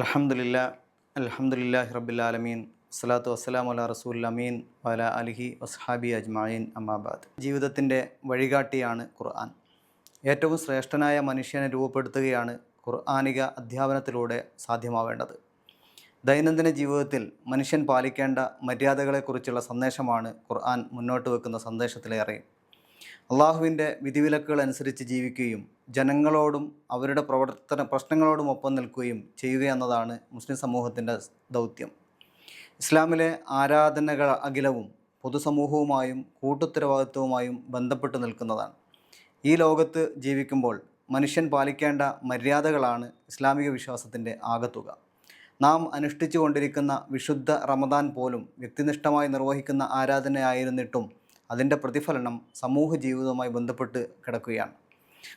അലഹമുല്ല അലഹമുല്ലാഹി റബ്ബുലാലമീൻ വസ്സലാത്തു വസ്സലാം അല റസൂൽ അമീൻ വല അലിഹി വസ്ഹാബി അജ്മായിൻ അമ്മാബാദ് ജീവിതത്തിന്റെ വഴികാട്ടിയാണ് ഖുർആൻ. ഏറ്റവും ശ്രേഷ്ഠനായ മനുഷ്യനെ രൂപപ്പെടുത്തുകയാണ് ഖുർആാനിക അധ്യാപനത്തിലൂടെ സാധ്യമാവേണ്ടത്. ദൈനംദിന ജീവിതത്തിൽ മനുഷ്യൻ പാലിക്കേണ്ട മര്യാദകളെക്കുറിച്ചുള്ള സന്ദേശമാണ് ഖുർആൻ മുന്നോട്ട് വെക്കുന്ന സന്ദേശത്തിലേറെ. അള്ളാഹുവിന്റെ വിധിവിലക്കുകൾ അനുസരിച്ച് ജീവിക്കുകയും ജനങ്ങളോടും അവരുടെ പ്രവർത്തന പ്രശ്നങ്ങളോടും ഒപ്പം നിൽക്കുകയും ചെയ്യുക എന്നതാണ് മുസ്ലിം സമൂഹത്തിന്റെ ദൗത്യം. ഇസ്ലാമിലെ ആരാധനകൾ അഖിലവും പൊതുസമൂഹവുമായും കൂട്ടുത്തരവാദിത്വവുമായും ബന്ധപ്പെട്ട് നിൽക്കുന്നതാണ്. ഈ ലോകത്ത് ജീവിക്കുമ്പോൾ മനുഷ്യൻ പാലിക്കേണ്ട മര്യാദകളാണ് ഇസ്ലാമിക വിശ്വാസത്തിന്റെ ആകത്തുക. നാം അനുഷ്ഠിച്ചു കൊണ്ടിരിക്കുന്ന വിശുദ്ധ റമദാൻ പോലും വ്യക്തിനിഷ്ഠമായി നിർവഹിക്കുന്ന ആരാധനയായിരുന്നിട്ടും അതിന്റെ പ്രതിഫലനം സമൂഹ ജീവിതവുമായി ബന്ധപ്പെട്ട് കിടക്കുകയാണ്.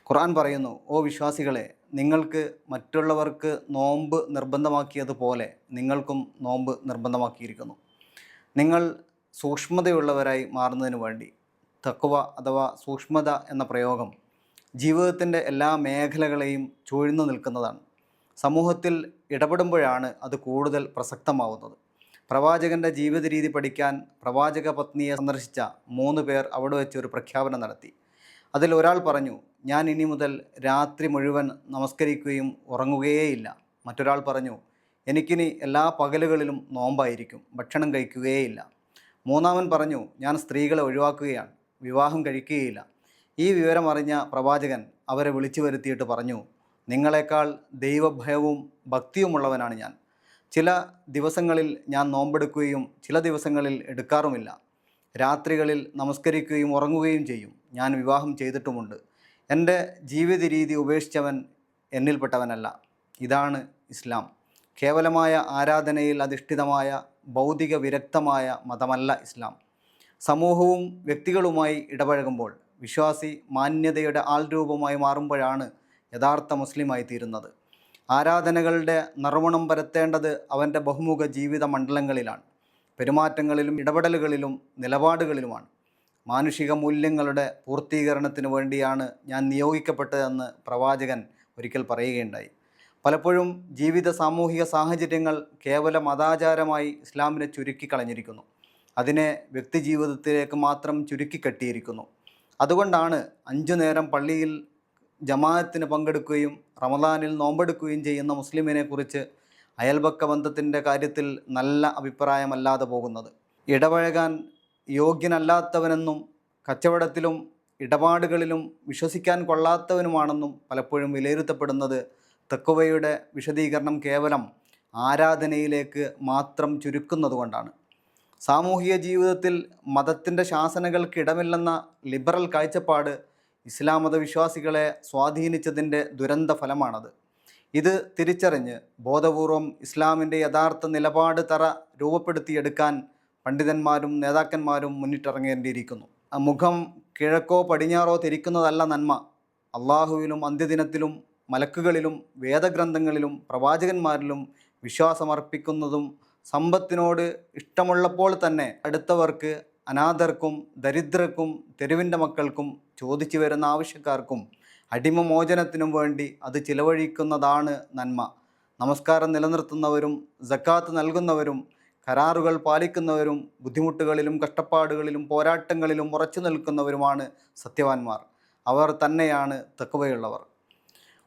ഖുർആൻ പറയുന്നു ഓ വിശ്വാസികളെ നിങ്ങൾക്ക് മറ്റുള്ളവർക്ക് നോമ്പ് നിർബന്ധമാക്കിയതുപോലെ നിങ്ങൾക്കും നോമ്പ് നിർബന്ധമാക്കിയിരിക്കുന്നു. നിങ്ങൾ സൂക്ഷ്മതയുള്ളവരായി മാറുന്നതിന് വേണ്ടി തക്കുവ അഥവാ സൂക്ഷ്മത എന്ന പ്രയോഗം ജീവിതത്തിന്റെ എല്ലാ മേഖലകളെയും ചൂഴ്ന്നു നിൽക്കുന്നതാണ്. സമൂഹത്തിൽ ഇടപെടുമ്പോഴാണ് അത് കൂടുതൽ പ്രസക്തമാവുന്നത്. പ്രവാചകന്റെ ജീവിത രീതി പഠിക്കാൻ പ്രവാചക പത്നിയെ സന്ദർശിച്ച മൂന്ന് പേർ അവിടെ വെച്ച് ഒരു പ്രഖ്യാപനം നടത്തി. അതിൽ ഒരാൾ പറഞ്ഞു ഞാൻ ഇനി മുതൽ രാത്രി മുഴുവൻ നമസ്കരിക്കുകയും ഉറങ്ങുകയേയില്ല. മറ്റൊരാൾ പറഞ്ഞു എനിക്കിനി എല്ലാ പകലുകളിലും നോമ്പായിരിക്കും ഭക്ഷണം കഴിക്കുകയേയില്ല. മൂന്നാമൻ പറഞ്ഞു ഞാൻ സ്ത്രീകളെ ഒഴിവാക്കുകയാണ് വിവാഹം കഴിക്കുകയില്ല. ഈ വിവരം അറിഞ്ഞ പ്രവാചകൻ അവരെ വിളിച്ചു വരുത്തിയിട്ട് പറഞ്ഞു നിങ്ങളെക്കാൾ ദൈവഭയവും ഭക്തിയുമുള്ളവനാണ് ഞാൻ. ചില ദിവസങ്ങളിൽ ഞാൻ നോമ്പെടുക്കുകയും ചില ദിവസങ്ങളിൽ എടുക്കാറുമില്ല. രാത്രികളിൽ നമസ്കരിക്കുകയും ഉറങ്ങുകയും ചെയ്യും. ഞാൻ വിവാഹം ചെയ്തിട്ടുമുണ്ട്. എന്റെ ജീവിത രീതി ഉപേക്ഷിച്ചവൻ എന്നിൽപ്പെട്ടവനല്ല. ഇതാണ് ഇസ്ലാം. കേവലമായ ആരാധനയിൽ അധിഷ്ഠിതമായ ഭൗതിക വിരക്തമായ മതമല്ല ഇസ്ലാം. സമൂഹവും വ്യക്തികളുമായി ഇടപഴകുമ്പോൾ വിശ്വാസി മാന്യതയുടെ ആൾരൂപമായി മാറുമ്പോഴാണ് യഥാർത്ഥ മുസ്ലിമായി തീരുന്നത് ആരാധനകളുടെ നറുമണം പരത്തേണ്ടത് അവന്റെ ബഹുമുഖ ജീവിത മണ്ഡലങ്ങളിലാണ്. പെരുമാറ്റങ്ങളിലും ഇടപെടലുകളിലും നിലപാടുകളിലുമാണ്. മാനുഷിക മൂല്യങ്ങളുടെ പൂർത്തീകരണത്തിന് വേണ്ടിയാണ് ഞാൻ നിയോഗിക്കപ്പെട്ടതെന്ന് പ്രവാചകൻ ഒരിക്കൽ പറയുകയുണ്ടായി. പലപ്പോഴും ജീവിത സാമൂഹിക സാഹചര്യങ്ങൾ കേവല മതാചാരമായി ഇസ്ലാമിനെ ചുരുക്കിക്കളഞ്ഞിരിക്കുന്നു അതിനെ വ്യക്തിജീവിതത്തിലേക്ക് മാത്രം ചുരുക്കി കെട്ടിയിരിക്കുന്നു. അതുകൊണ്ടാണ് അഞ്ചു നേരം പള്ളിയിൽ ജമാഅത്തിന് പങ്കെടുക്കുകയും റമദാനിൽ നോമ്പെടുക്കുകയും ചെയ്യുന്ന മുസ്ലിമിനെ കുറിച്ച് അയൽപക്ക ബന്ധത്തിന്റെ കാര്യത്തിൽ നല്ല അഭിപ്രായമല്ലാതെ പോകുന്നത്. ഇടപഴകാൻ യോഗ്യനല്ലാത്തവനെന്നും കച്ചവടത്തിലും ഇടപാടുകളിലും വിശ്വസിക്കാൻ കൊള്ളാത്തവനുമാണെന്നും പലപ്പോഴും വിലയിരുത്തപ്പെടുന്നത് തെക്കുവയുടെ വിശദീകരണം കേവലം ആരാധനയിലേക്ക് മാത്രം ചുരുക്കുന്നതുകൊണ്ടാണ് സാമൂഹിക ജീവിതത്തിൽ മതത്തിന്റെ ശാസനകൾക്കിടമില്ലെന്ന ലിബറൽ കാഴ്ചപ്പാട് ഇസ്ലാം മതവിശ്വാസികളെ സ്വാധീനിച്ചതിന്റെ ദുരന്ത ഫലമാണത്. ഇത് തിരിച്ചറിഞ്ഞ് ബോധപൂർവം ഇസ്ലാമിന്റെ യഥാർത്ഥ നിലപാട് തറ രൂപപ്പെടുത്തിയെടുക്കാൻ പണ്ഡിതന്മാരും നേതാക്കന്മാരും മുന്നിട്ടിറങ്ങേണ്ടിയിരിക്കുന്നു. മുഖം കിഴക്കോ പടിഞ്ഞാറോ തിരിക്കുന്നതല്ല നന്മ. അള്ളാഹുവിലും അന്ത്യദിനത്തിലും മലക്കുകളിലും വേദഗ്രന്ഥങ്ങളിലും പ്രവാചകന്മാരിലും വിശ്വാസമർപ്പിക്കുന്നതും സമ്പത്തിനോട് ഇഷ്ടമുള്ളപ്പോൾ തന്നെ അടുത്തവർക്ക് അനാഥർക്കും ദരിദ്രർക്കും തെരുവിന്റെ മക്കൾക്കും ചോദിച്ചു വരുന്ന ആവശ്യക്കാർക്കും അടിമമോചനത്തിനും വേണ്ടി അത് ചിലവഴിക്കുന്നതാണ് നന്മ. നമസ്കാരം നിലനിർത്തുന്നവരും ജക്കാത്ത് നൽകുന്നവരും കരാറുകൾ പാലിക്കുന്നവരും ബുദ്ധിമുട്ടുകളിലും കഷ്ടപ്പാടുകളിലും പോരാട്ടങ്ങളിലും ഉറച്ചു നിൽക്കുന്നവരുമാണ് സത്യവാന്മാർ അവർ തന്നെയാണ് തെക്കുവയുള്ളവർ.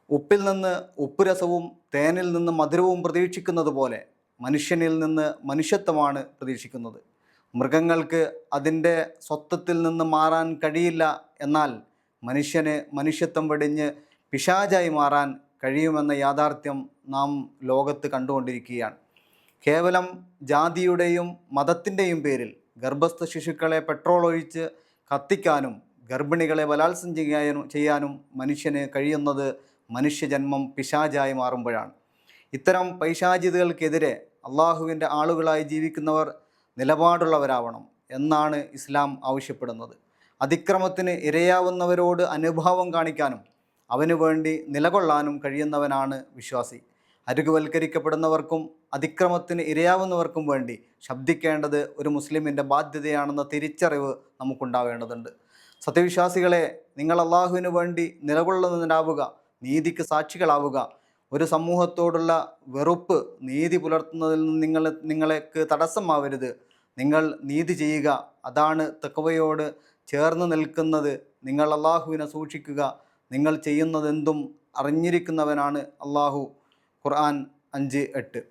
ഉപ്പിൽ നിന്ന് ഉപ്പുരസവും തേനിൽ നിന്ന് മധുരവും പ്രതീക്ഷിക്കുന്നത് പോലെ മനുഷ്യനിൽ നിന്ന് മനുഷ്യത്വമാണ് പ്രതീക്ഷിക്കുന്നത്. മൃഗങ്ങൾക്ക് അതിന്റെ സ്വത്വത്തിൽ നിന്ന് മാറാൻ കഴിയില്ല എന്നാൽ മനുഷ്യന് മനുഷ്യത്വം വെടിഞ്ഞ് പിശാചായി മാറാൻ കഴിയുമെന്ന യാഥാർത്ഥ്യം നാം ലോകത്ത് കണ്ടുകൊണ്ടിരിക്കുകയാണ്. കേവലം ജാതിയുടെയും മതത്തിന്റെയും പേരിൽ ഗർഭസ്ഥ ശിശുക്കളെ പെട്രോൾ ഒഴിച്ച് കത്തിക്കാനും ഗർഭിണികളെ ബലാത്സം ചെയ്യാനും ചെയ്യാനും മനുഷ്യന് കഴിയുന്നത് മനുഷ്യജന്മം പിശാചായി മാറുമ്പോഴാണ്. ഇത്തരം പൈശാചിതകൾക്കെതിരെ അള്ളാഹുവിന്റെ ആളുകളായി ജീവിക്കുന്നവർ നിലപാടുള്ളവരാവണം എന്നാണ് ഇസ്ലാം ആവശ്യപ്പെടുന്നത്. അതിക്രമത്തിന് ഇരയാവുന്നവരോട് അനുഭാവം കാണിക്കാനും അവനു വേണ്ടി നിലകൊള്ളാനും കഴിയുന്നവനാണ് വിശ്വാസി. അരുകുവൽക്കരിക്കപ്പെടുന്നവർക്കും അതിക്രമത്തിന് ഇരയാവുന്നവർക്കും വേണ്ടി ശബ്ദിക്കേണ്ടത് ഒരു മുസ്ലിമിന്റെ ബാധ്യതയാണെന്ന തിരിച്ചറിവ് നമുക്കുണ്ടാവേണ്ടതുണ്ട്. സത്യവിശ്വാസികളെ നിങ്ങൾ അള്ളാഹുവിന് വേണ്ടി നിലകൊള്ളുന്നതിനാവുക നീതിക്ക് സാക്ഷികളാവുക ഒരു സമൂഹത്തോടുള്ള വെറുപ്പ് നീതി പുലർത്തുന്നതിൽ നിന്ന് നിങ്ങൾ നിങ്ങൾക്ക് തടസ്സമാവരുത്. നിങ്ങൾ നീതി ചെയ്യുക. അതാണ് തെക്കവയോട് ചേർന്ന് നിൽക്കുന്നത്. നിങ്ങൾ അള്ളാഹുവിനെ സൂക്ഷിക്കുക. നിങ്ങൾ ചെയ്യുന്നതെന്തും അറിഞ്ഞിരിക്കുന്നവനാണ് അള്ളാഹു. ഖുർആൻ അഞ്ച് എട്ട്.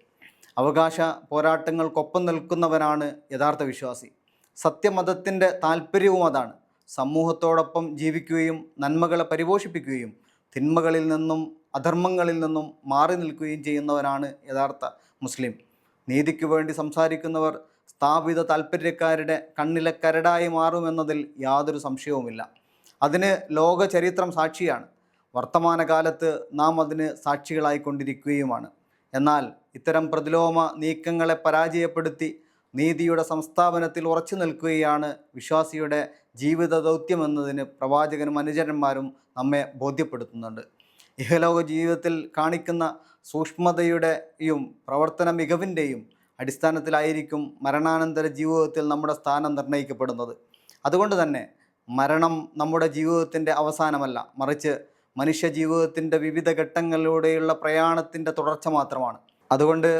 അവകാശ പോരാട്ടങ്ങൾക്കൊപ്പം നിൽക്കുന്നവനാണ് യഥാർത്ഥ വിശ്വാസി. സത്യമതത്തിന്റെ താല്പര്യവും അതാണ്. സമൂഹത്തോടൊപ്പം ജീവിക്കുകയും നന്മകളെ പരിപോഷിപ്പിക്കുകയും തിന്മകളിൽ നിന്നും അധർമ്മങ്ങളിൽ നിന്നും മാറി നിൽക്കുകയും ചെയ്യുന്നവനാണ് യഥാർത്ഥ മുസ്ലിം. നീതിക്ക് വേണ്ടി സംസാരിക്കുന്നവർ സ്ഥാപിത താല്പര്യക്കാരുടെ കണ്ണിലെ കരടായി മാറുമെന്നതിൽ യാതൊരു സംശയവുമില്ല. അതിന് ലോക ചരിത്രം സാക്ഷിയാണ്. വർത്തമാനകാലത്ത് നാം അതിന് സാക്ഷികളായിക്കൊണ്ടിരിക്കുകയുമാണ്. എന്നാൽ ഇത്തരം പ്രതിലോമ നീക്കങ്ങളെ പരാജയപ്പെടുത്തി നീതിയുടെ സംസ്ഥാപനത്തിൽ ഉറച്ചു നിൽക്കുകയാണ് വിശ്വാസിയുടെ ജീവിത ദൗത്യമെന്നതിന് പ്രവാചകനും അനുചരന്മാരും നമ്മെ ബോധ്യപ്പെടുത്തുന്നുണ്ട്. ഇഹലോക ജീവിതത്തിൽ കാണിക്കുന്ന സൂക്ഷ്മതയുടെയും പ്രവർത്തന മികവിന്റെയും അടിസ്ഥാനത്തിലായിരിക്കും മരണാനന്തര ജീവിതത്തിൽ നമ്മുടെ സ്ഥാനം നിർണയിക്കപ്പെടുന്നത്. അതുകൊണ്ട് തന്നെ മരണം നമ്മുടെ ജീവിതത്തിന്റെ അവസാനമല്ല മറിച്ച് മനുഷ്യ ജീവിതത്തിന്റെ വിവിധ ഘട്ടങ്ങളിലൂടെയുള്ള പ്രയാണത്തിന്റെ തുടർച്ച മാത്രമാണ്. അതുകൊണ്ട്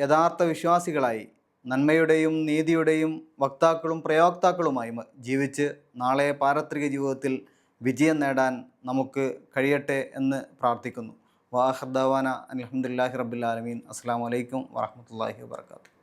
യഥാർത്ഥ വിശ്വാസികളായി നന്മയുടെയും നീതിയുടെയും വക്താക്കളും പ്രയോക്താക്കളുമായി ജീവിച്ച് നാളെ പാരത്രിക ജീവിതത്തിൽ വിജയം നേടാൻ നമുക്ക് കഴിയട്ടെ എന്ന് പ്രാർത്ഥിക്കുന്നു. വാഹർദാവാന അലഹമുല്ലാഹി റബ്ബുലാലമീൻ അസ്സാം വലൈക്കും വാഹമത്തല്ലാഹി വാത്തു